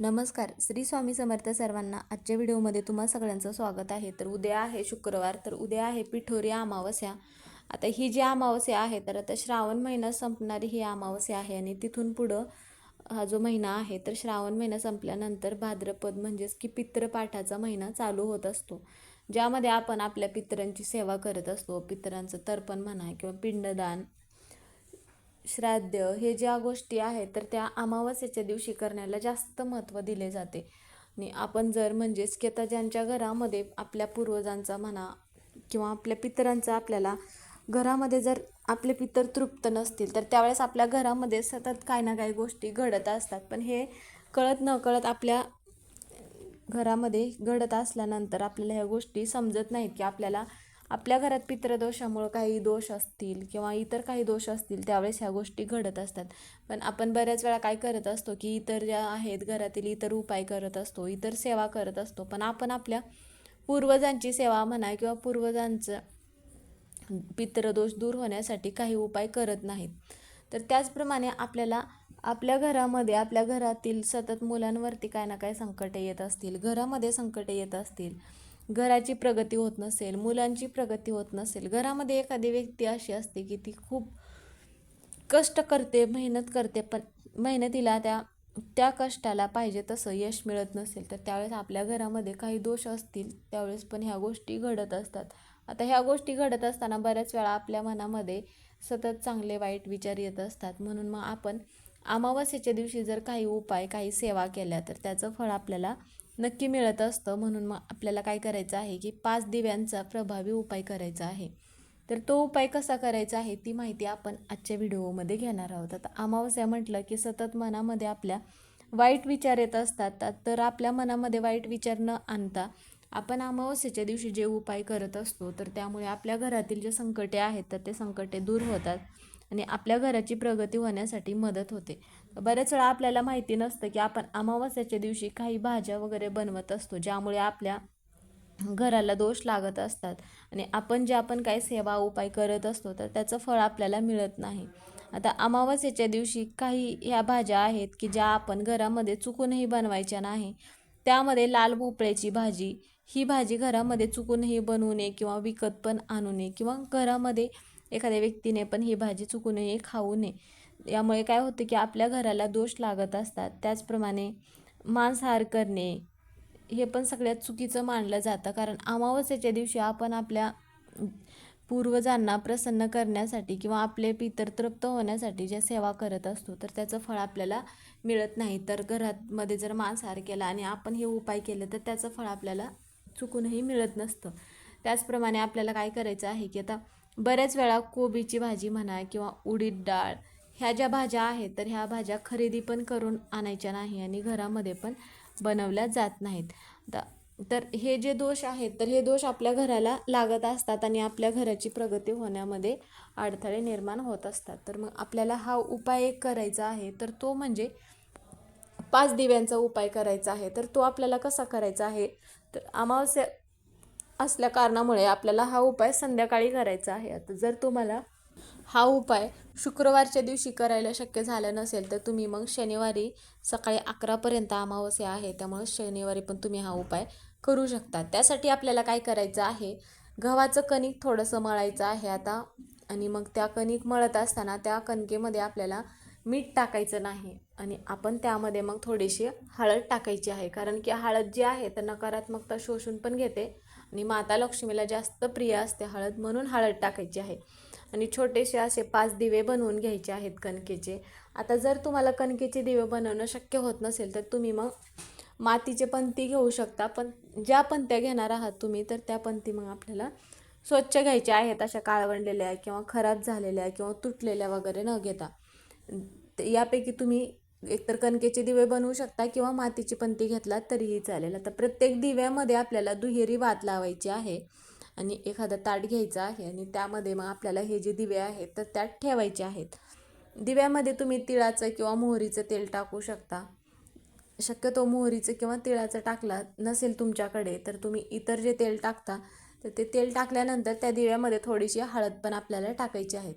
नमस्कार. श्री स्वामी समर्थ सर्वांना आजच्या व्हिडिओमध्ये तुम्हा सगळ्यांचं स्वागत आहे. तर उद्या आहे शुक्रवार तर उद्या आहे पिठोरी अमावस्या. आता ही जी अमावस्या आहे तर आता श्रावण महिना संपणारी ही अमावस्या आहे आणि तिथून पुढं हा जो महिना आहे तर श्रावण महिना संपल्यानंतर भाद्रपद म्हणजेच की पितृपाठाचा महिना चालू होत असतो. ज्यामध्ये आपण आपल्या पितरांची सेवा करत असतो. पितरांचं तर्पण म्हणा किंवा पिंडदान श्राद्ध हे ज्या गोष्टी आहेत तर त्या अमावस्येच्या दिवशी करण्याला जास्त महत्त्व दिले जाते. आणि आपण जर म्हणजेच की आता ज्यांच्या घरामध्ये आपल्या पूर्वजांचा म्हणा किंवा आपल्या पितरांचा आपल्याला घरामध्ये जर आपले पितर तृप्त नसतील तर त्यावेळेस आपल्या घरामध्ये सतत काही ना काही गोष्टी घडत असतात. पण हे कळत न कळत आपल्या घरामध्ये घडत असल्यानंतर आपल्याला ह्या गोष्टी समजत नाहीत की आपल्याला आपल्या घरात पितृदोषामुळं काही दोष असतील किंवा इतर काही दोष असतील त्यावेळेस ह्या गोष्टी घडत असतात. पण आपण बऱ्याच वेळा काय करत असतो की इतर ज्या आहेत घरातील इतर उपाय करत असतो इतर सेवा करत असतो. पण आपण आपल्या पूर्वजांची सेवा म्हणा किंवा पूर्वजांचं पितृदोष दूर होण्यासाठी काही उपाय करत नाहीत. तर त्याचप्रमाणे आपल्याला आपल्या घरामध्ये आपल्या घरातील सतत मुलांवरती काय ना काय संकटे येत असतील घरामध्ये संकटे येत असतील घराची प्रगती होत नसेल मुलांची प्रगती होत नसेल घरामध्ये एखादी व्यक्ती अशी असते की ती खूप कष्ट करते मेहनत करते पण मेहनतीला त्या त्या कष्टाला पाहिजे तसं यश मिळत नसेल तर त्यावेळेस आपल्या घरामध्ये काही दोष असतील त्यावेळेस पण ह्या गोष्टी घडत असतात. आता ह्या गोष्टी घडत असताना बऱ्याच वेळा आपल्या मनामध्ये सतत चांगले वाईट विचार येत असतात. म्हणून मग आपण अमावस्येच्या दिवशी जर काही उपाय काही सेवा केल्या तर त्याचं फळ आपल्याला नक्की मिळत असतं. म्हणून मग आपल्याला काय करायचं आहे की पाच दिव्यांचा प्रभावी उपाय करायचा आहे. तर तो उपाय कसा करायचा आहे ती माहिती आपण आजच्या व्हिडिओमध्ये घेणार आहोत. आता अमावस्या म्हटलं की सतत मनामध्ये आपल्या वाईट विचार येत असतात. तर आपल्या मनामध्ये वाईट विचार न आणता आपण अमावस्येच्या दिवशी जे उपाय करत असतो तर त्यामुळे आपल्या घरातील जे संकटे आहेत तर ते संकटे दूर होतात आणि आपल्या घराची प्रगती होण्यासाठी मदत होते. बऱ्याच वेळा आपल्याला माहिती नसतं की आपण अमावस्याच्या दिवशी काही भाज्या वगैरे बनवत असतो ज्यामुळे आपल्या घराला दोष लागत असतात आणि आपण जे आपण काही सेवा उपाय करत असतो तर त्याचं फळ आपल्याला मिळत नाही. आता अमावस्येच्या दिवशी काही ह्या भाज्या आहेत की ज्या आपण घरामध्ये चुकूनही बनवायच्या नाही त्यामध्ये लाल भोपळ्याची भाजी ही भाजी घरामध्ये चुकूनही बनवू नये किंवा विकत पण आणू नये किंवा घरामध्ये एखाद्या व्यक्तीने पण ही भाजी चुकूनही खाऊ नये. यामुळे काय होतं की आपल्या घराला दोष लागत असतात. त्याचप्रमाणे मांसाहार करणे हे पण सगळ्यात चुकीचं मानलं जातं. कारण अमावस्येच्या दिवशी आपण आपल्या पूर्वजांना प्रसन्न करण्यासाठी किंवा आपले पितर तृप्त होण्यासाठी ज्या सेवा करत असतो तर त्याचं फळ आपल्याला मिळत नाही. तर घरामध्ये जर मांसाहार केला आणि आपण हे उपाय केले तर त्याचं फळ आपल्याला चुकूनही मिळत नसतं. त्याचप्रमाणे आपल्याला काय करायचं आहे की आता बऱ्याच वेळा कोबीची भाजी म्हणा किंवा उडीद डाळ ह्या ज्या भाज्या आहेत तर ह्या भाज्या खरेदी पण करून आणायच्या नाही आणि घरामध्ये पण बनवल्या जात नाहीत. तर हे जे दोष आहेत तर हे दोष आपल्या घराला लागत असतात आणि आपल्या घराची प्रगती होण्यामध्ये अडथळे निर्माण होत असतात. तर मग आपल्याला हा उपाय एक करायचा आहे तर तो म्हणजे पाच दिव्यांचा उपाय करायचा आहे. तर तो आपल्याला कसा करायचा आहे तर अमावस्या असल्या कारणामुळे आपल्याला हा उपाय संध्याकाळी करायचा आहे. आता जर तुम्हाला हा उपाय शुक्रवारच्या दिवशी करायला शक्य झालं नसेल तर तुम्ही मग शनिवारी सकाळी अकरापर्यंत अमावस्या आहे त्यामुळे शनिवारी पण तुम्ही हा उपाय करू शकता. त्यासाठी आपल्याला काय करायचं आहे गव्हाचं कणिक थोडंसं मळायचं आहे आता आणि मग त्या कणिक मळत असताना त्या कणकेमध्ये आपल्याला मीठ टाकायचं नाही. आणि आपण त्यामध्ये मग थोडीशी हळद टाकायची आहे. कारण की हळद जी आहे तर नकारात्मकता शोषून पण घेते. आणि माता लक्ष्मीला जास्त प्रिय असते हळद म्हणून हळद टाकायची आहे. आणि छोटेसे असे पाच दिवे बनवून घ्यायचे आहेत कणकेचे. आता जर तुम्हाला कणकेचे दिवे बनवणं शक्य होत नसेल तर तुम्ही मग मातीचे पंती घेऊ शकता. पण ज्या पंत्या घेणार आहात तुम्ही तर त्या पंती मग आपल्याला स्वच्छ घ्यायच्या आहेत. अशा काळवंडलेल्या किंवा खराब झालेल्या किंवा तुटलेल्या वगैरे न घेता. यापैकी तुम्ही एकतर कणकेचे दिवे बनवू शकता किंवा मातीची पंती घेतलात तरीही चालेल. आता प्रत्येक दिव्यामध्ये आपल्याला दुहेरी वात लावायची आहे आणि एखादं ताट घ्यायचं आहे आणि त्यामध्ये मग आपल्याला हे जे दिवे आहेत तर त्यात ठेवायचे आहेत. दिव्यामध्ये तुम्ही तिळाचं किंवा मोहरीचं तेल टाकू शकता. शक्यतो मोहरीचं किंवा तिळाचं टाकला नसेल तुमच्याकडे तर तुम्ही इतर जे तेल टाकता तर ते तेल टाकल्यानंतर त्या दिव्यामध्ये थोडीशी हळद पण आपल्याला टाकायची आहे.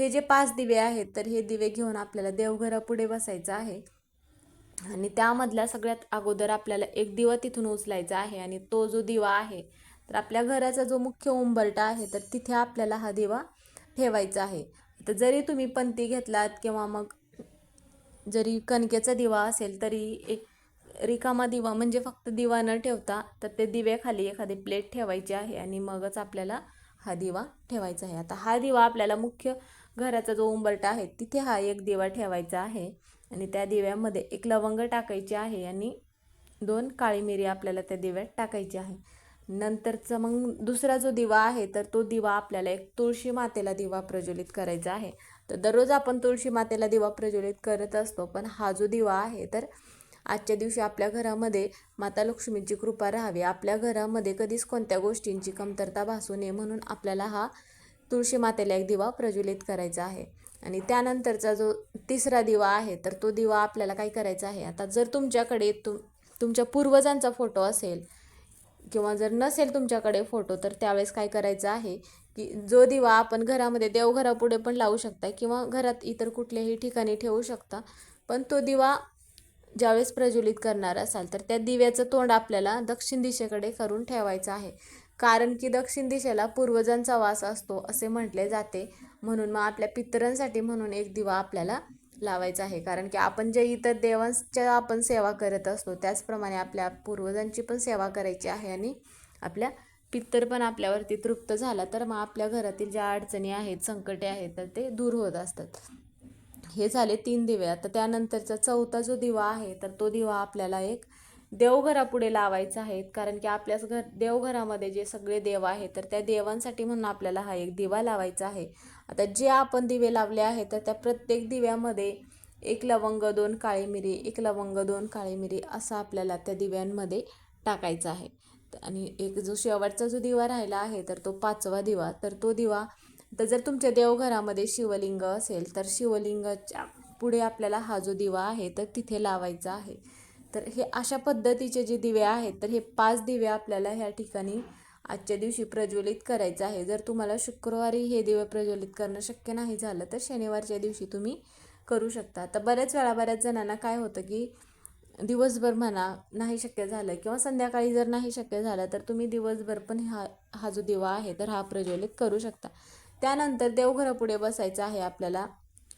हे जे पाच दिवे आहेत तर हे दिवे घेऊन आपल्याला देवघरापुढे बसायचं आहे. आणि त्यामधला सगळ्यात अगोदर आपल्याला एक दिवा तिथून उचलायचा आहे आणि तो जो दिवा आहे तर आपल्या घराचा जो मुख्य उंबरटा आहे तर तिथे आपल्याला हा दिवा ठेवायचा आहे. तर जरी तुम्ही पंती घेतलात किंवा मग जरी कणकेचा दिवा असेल तरी एक रिकामा दिवा म्हणजे फक्त दिवा न ठेवता तर ते दिव्याखाली एखादी प्लेट ठेवायची आहे आणि मगच आपल्याला हा दिवा ठेवायचा आहे. आता हा दिवा आपल्याला मुख्य घराचा जो उंबरटा आहे तिथे हा एक दिवा ठेवायचा आहे आणि त्या दिव्यामध्ये एक लवंग टाकायची आहे आणि दोन काळी मिरी आपल्याला त्या दिव्यात टाकायची आहे. नंतरचा मग दुसरा जो दिवा आहे तर तो दिवा आपल्याला एक तुळशी मातेला दिवा प्रज्वलित करायचा आहे. तर दररोज आपण तुळशी मातेला दिवा प्रज्वलित करत असतो पण हा जो दिवा आहे तर आजच्या दिवशी आपल्या घरामध्ये माता लक्ष्मीची कृपा राहावी. आपल्या घरामध्ये कधीच कोणत्या गोष्टींची कमतरता भासू नये म्हणून आपल्याला हा तुळशी मातेला एक दिवा प्रज्वलित करायचा आहे. आणि त्यानंतरचा जो तिसरा दिवा आहे तर तो दिवा आपल्याला काय करायचा आहे? आता जर तुमच्याकडे तुम तुमच्या पूर्वजांचा फोटो असेल किंवा जर नसेल तुमच्याकडे फोटो तर त्यावेळेस काय करायचं आहे की जो दिवा आपण घरामध्ये देवघरापुढे पण लावू शकता किंवा घरात इतर कुठल्याही ठिकाणी ठेवू शकता पण तो दिवा ज्यावेळेस प्रज्वलित करणार असाल तर त्या दिव्याचं तोंड आपल्याला दक्षिण दिशेकडे करून ठेवायचं आहे. कारण की दक्षिण दिशेला पूर्वजांचा वास असतो असे म्हटले जाते. म्हणून मग आपल्या पितरांसाठी म्हणून एक दिवा आपल्याला लावायचा आहे. कारण की आपण जे इतर देवांच्या आपण सेवा करत असतो त्याचप्रमाणे आपल्या पूर्वजांची पण सेवा करायची आहे आणि आपल्या पित्तर पण आपल्यावरती तृप्त झाला तर मग आपल्या घरातील ज्या अडचणी आहेत संकटे आहेत तर ते दूर होत असतात. हे झाले तीन दिवे. आता त्यानंतरचा चौथा जो दिवा आहे तर तो दिवा आपल्याला एक देवघरापुढे लावायचा आहे. कारण की आपल्याच घर देवघरामध्ये जे सगळे देव आहेत तर त्या देवांसाठी म्हणून आपल्याला हा एक दिवा लावायचा आहे. आता जे आपण दिवे लावले आहेत तर त्या प्रत्येक दिव्यामध्ये एक लवंग दोन काळी मिरी एक लवंग दोन काळी मिरी असं आपल्याला त्या दिव्यांमध्ये टाकायचं आहे. आणि एक जो शेवटचा जो दिवा राहिला आहे तर तो पाचवा दिवा. तर तो दिवा तर जर तुमच्या देवघरामध्ये शिवलिंग असेल तर शिवलिंगाच्या पुढे आपल्याला हा जो दिवा आहे तर तिथे लावायचा आहे. तर हे अशा पद्धतीचे जे दिवे आहेत तर हे पाच दिवे आपल्याला ह्या ठिकाणी आजच्या दिवशी प्रज्वलित करायचं आहे. जर तुम्हाला शुक्रवारी हे दिवे प्रज्वलित करणं शक्य नाही झालं तर शनिवारच्या दिवशी तुम्ही करू शकता. तर बऱ्याच वेळा बऱ्याच जणांना काय होतं की दिवसभर म्हणा नाही शक्य झालं किंवा संध्याकाळी जर नाही शक्य झालं तर तुम्ही दिवसभर पण हा हा जो दिवा आहे तर हा प्रज्वलित करू शकता. त्यानंतर देवघरापुढे बसायचं आहे आपल्याला.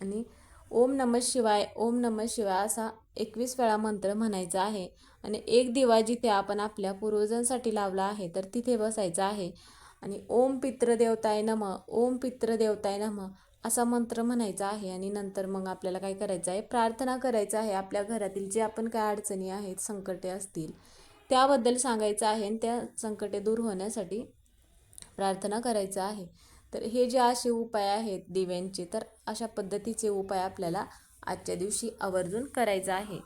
आणि ओम नम शिवाय ओम नम शिवाय असा एकवीस वेळा मंत्र म्हणायचा आहे. आणि एक दिवा जिथे आपण आपल्या पूर्वजांसाठी लावला आहे तर तिथे बसायचा आहे. आणि ओम पितृदेवताय नम ओम पितृदेवताय नम असा मंत्र म्हणायचा आहे. आणि नंतर मग आपल्याला काय करायचं आहे? प्रार्थना करायचं आहे. आपल्या घरातील जे आपण काय अडचणी आहेत संकटे असतील त्याबद्दल सांगायचं आहे. आणि त्या संकटे दूर होण्यासाठी प्रार्थना करायचं आहे. तर हे जे असे उपाय आहेत दिव्यांचे तर अशा पद्धतीचे उपाय आपल्याला आजच्या दिवशी आवर्जून करायचा आहे.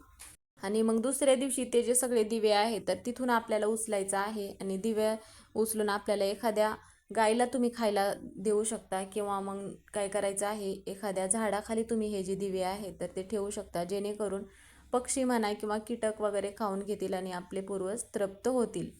आणि मग दुसऱ्या दिवशी ते जे सगळे दिवे आहेत तर तिथून आपल्याला उचलायचं आहे. आणि दिवे उचलून आपल्याला एखाद्या गायला तुम्ही खायला देऊ शकता किंवा मग काय करायचं आहे एखाद्या झाडाखाली तुम्ही हे जे दिवे आहेत तर ते ठेवू शकता. जेणेकरून पक्षी म्हणा किंवा कीटक वगैरे खाऊन घेतील आणि आपले पूर्वज तृप्त होतील.